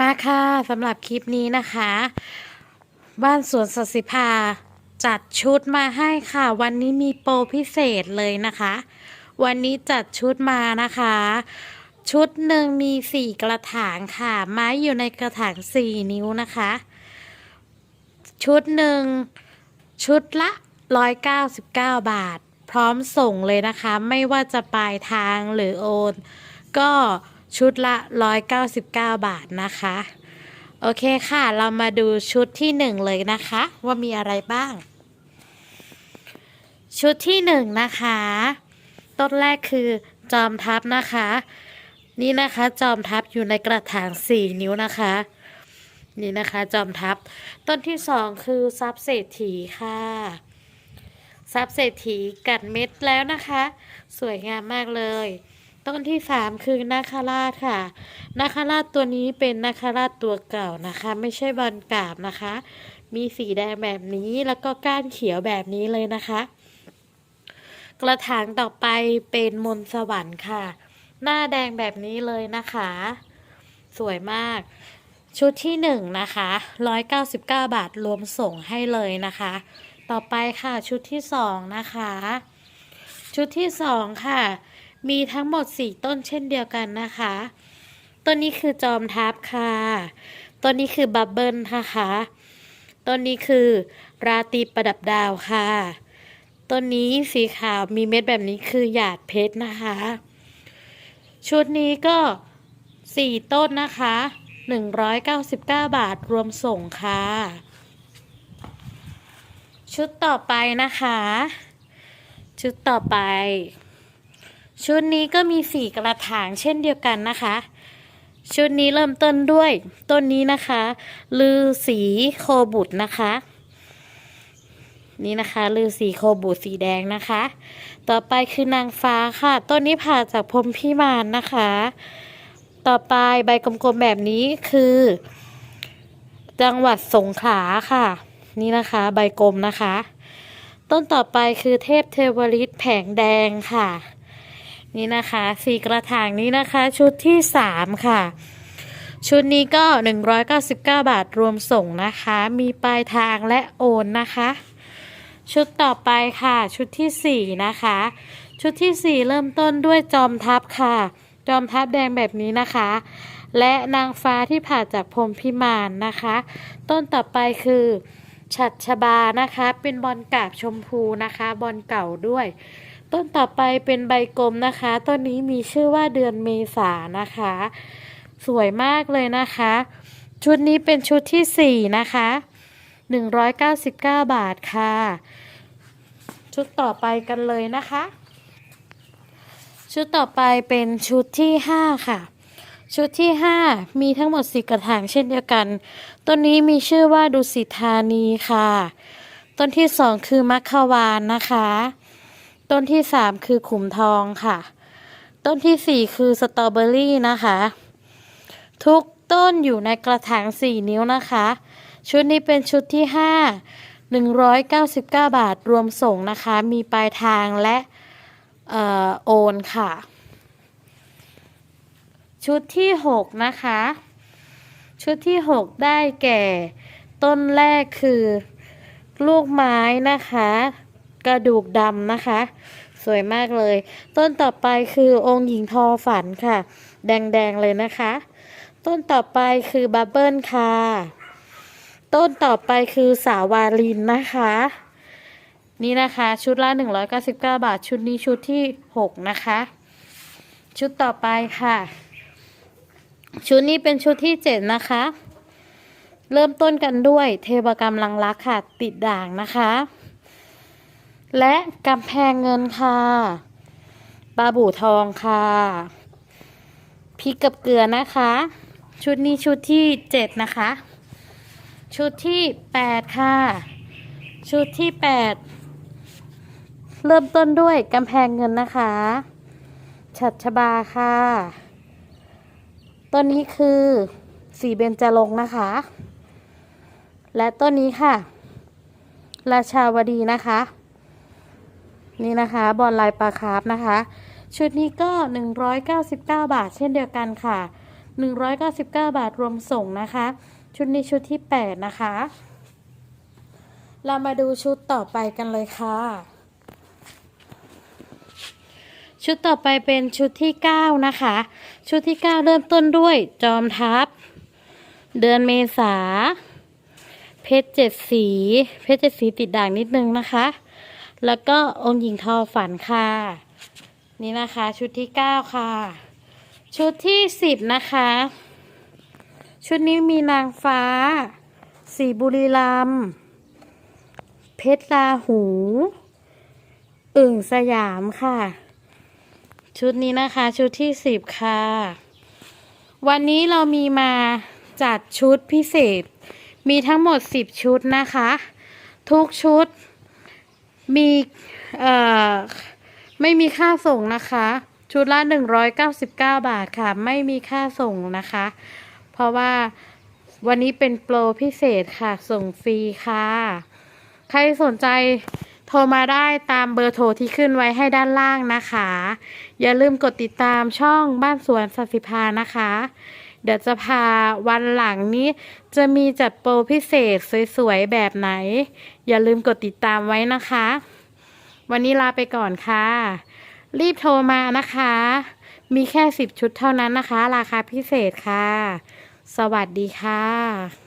มาค่ะสำหรับคลิปนี้นะคะ บ้านสวนสศิภาจัดชุดมาให้ค่ะ วันนี้มีโปรพิเศษเลยนะคะ วันนี้จัดชุดมานะคะ ชุดหนึ่งมีสี่กระถางค่ะ ไม้อยู่ในกระถางสี่นิ้วนะคะ ชุดหนึ่งชุดละร้อยเก้าสิบเก้าบาท พร้อมส่งเลยนะคะ ไม่ว่าจะปลายทางหรือโอน ก็ ชุดละ 199 บาทนะคะ โอเคค่ะ เรามาดูชุดที่หนึ่งเลยนะคะ ว่ามีอะไรบ้าง ชุดที่หนึ่งนะคะ ต้นแรกคือจอมทัพนะคะ นี่นะคะจอมทัพอยู่ในกระถางสี่นิ้วนะคะ นี่นะคะจอมทัพ ต้นที่สองคือซับเศรษฐีค่ะซับเศรษฐีกัดเม็ดแล้วนะคะ สวยงามมากเลย ต้นที่สามคือนาคาราชค่ะ นาคาราชตัวนี้เป็นนาคาราชตัวเก่านะคะ ไม่ใช่บอลกาบนะคะ มีสีแดงแบบนี้แล้วก็ก้านเขียวแบบนี้เลยนะคะ กระถางต่อไปเป็นมนต์สวรรค์ค่ะ หน้าแดงแบบนี้เลยนะคะ สวยมาก ชุดที่หนึ่งนะคะ199บาทรวมส่งให้เลยนะคะ ต่อไปค่ะชุดที่สองนะคะ ชุดที่สองค่ะ มีทั้งหมด 4 ต้นเช่นเดียวกันนะคะ ต้นนี้คือจอมทัพค่ะ ต้นนี้คือบับเบิลนะคะ ต้นนี้คือราตีประดับดาวค่ะ ต้นนี้สีขาวมีเม็ดแบบนี้คือหยาดเพชรนะคะ ชุดนี้ก็ 4 ต้นนะคะ 199 บาทรวมส่งค่ะ ชุดต่อไปนะคะ ชุดต่อไป ชุดนี้ก็มีสี่กระถางเช่นเดียวกันนะคะ ชุดนี้เริ่มต้นด้วยต้นนี้นะคะ ลือสีโคบุตรนะคะ นี่นะคะ ลือสีโคบุตรสีแดงนะคะ ต่อไปคือนางฟ้าค่ะ ต้นนี้ผ่าจากพรมพิมานนะคะ ต่อไปใบกลมๆแบบนี้คือ จังหวัดสงขลาค่ะ นี่นะคะ ใบกลมนะคะ ต้นต่อไปคือเทพเทวฤทธิ์แผงแดงค่ะ นี่นะคะสี่กระถางนี้นะคะ ชุดที่สามค่ะ ชุดนี้ก็ 199 บาทรวมส่งนะคะ มีปลายทางและโอนนะคะ ชุดต่อไปค่ะ ชุดที่สี่นะคะ ชุดที่สี่เริ่มต้นด้วยจอมทัพค่ะ จอมทัพแดงแบบนี้นะคะ และนางฟ้าที่ผ่าจากพรมพิมานนะคะ ต้นต่อไปคือฉัดชบานะคะ เป็นบอลกาบชมพูนะคะ บอลเก่าด้วย ต้นต่อไปเป็นใบกลมนะคะ ต้นนี้มีชื่อว่าเดือนเมษานะคะ สวยมากเลยนะคะ ชุดนี้เป็นชุดที่สี่นะคะ 199 บาทค่ะ ชุดต่อไปกันเลยนะคะ ชุดต่อไปเป็นชุดที่ห้าค่ะ ชุดที่ห้ามีทั้งหมดสี่กระถางเช่นเดียวกัน ต้นนี้มีชื่อว่าดุสิตธานีค่ะ ต้นที่สองคือมัคควานนะคะ ต้นที่สามคือขุมทองค่ะ ต้นที่สี่คือสตรอเบอรี่นะคะ ทุกต้นอยู่ในกระถางสี่นิ้วนะคะ ชุดนี้เป็นชุดที่ห้า199บเก้าบาทรวมส่งนะคะ มีปลายทางและออโอนค่ะ ชุดที่หกนะคะ ชุดที่หกได้แก่ ต้นแรกคือ ลูกไม้นะคะ กระดูกดำนะคะ สวยมากเลย ต้นต่อไปคือองค์หญิงทอฝันค่ะ แดงๆเลยนะคะ ต้นต่อไปคือบับเบิลค่ะ ต้นต่อไปคือสาวาลินนะคะ นี่นะคะชุดละ 199 บาท ชุดนี้ชุดที่ 6 นะคะ ชุดต่อไปค่ะ ชุดนี้เป็นชุดที่ 7 นะคะเริ่มต้นกันด้วยเทวกรรมลังรักค่ะ ติดด่างนะคะ และกำแพงเงินค่ะปลาบู่ทองค่ะพริกกับเกลือนะคะ ชุดนี้ชุดที่7นะคะ ชุดที่8ค่ะ ชุดที่8เริ่มต้นด้วยกำแพงเงินนะคะ ฉัดชบาค่ะ ต้นนี้คือสีเบญจรงค์นะคะ และต้นนี้ค่ะ ราชาวดีนะคะ นี่นะคะบอลลายปลาคาร์ฟนะคะ ชุดนี้ก็ 199 บาท เช่นเดียวกันค่ะ 199 บาทรวมส่งนะคะ ชุดนี้ชุดที่ 8 นะคะ เรามาดูชุดต่อไปกันเลยค่ะ ชุดต่อไปเป็นชุดที่ 9 นะคะ ชุดที่ 9 เริ่มต้นด้วยจอมทัพ เดือนเมษา เพชรเจ็ดสี เพชรเจ็ดสีติดด่างนิดนึงนะคะ แล้วก็องค์หญิงทอฝันค่ะ นี่นะคะ ชุดที่9ค่ะ ชุดที่10นะคะ ชุดนี้มีนางฟ้า สีบุรีรัมเพชรลาหู อึ่งสยามค่ะ ชุดนี้นะคะ ชุดที่10ค่ะ วันนี้เรามีมาจัดชุดพิเศษ มีทั้งหมด10ชุดนะคะ ทุกชุด มีเอ่อไม่มีค่าส่งนะคะ ชุดละ 199 บาทค่ะ ไม่มีค่าส่งนะคะ เพราะว่าวันนี้เป็นโปรพิเศษค่ะ ส่งฟรีค่ะ ใครสนใจโทรมาได้ตามเบอร์โทรที่ขึ้นไว้ให้ด้านล่างนะคะ อย่าลืมกดติดตามช่องบ้านสวนสัสิภานะคะ เดี๋ยวจะพาวันหลังนี้ จะมีจัดโปรพิเศษสวยๆ แบบไหน อย่าลืมกดติดตามไว้นะคะ วันนี้ลาไปก่อนค่ะ รีบโทรมานะคะ มีแค่ 10 ชุดเท่านั้นนะคะ ราคาพิเศษค่ะ สวัสดีค่ะ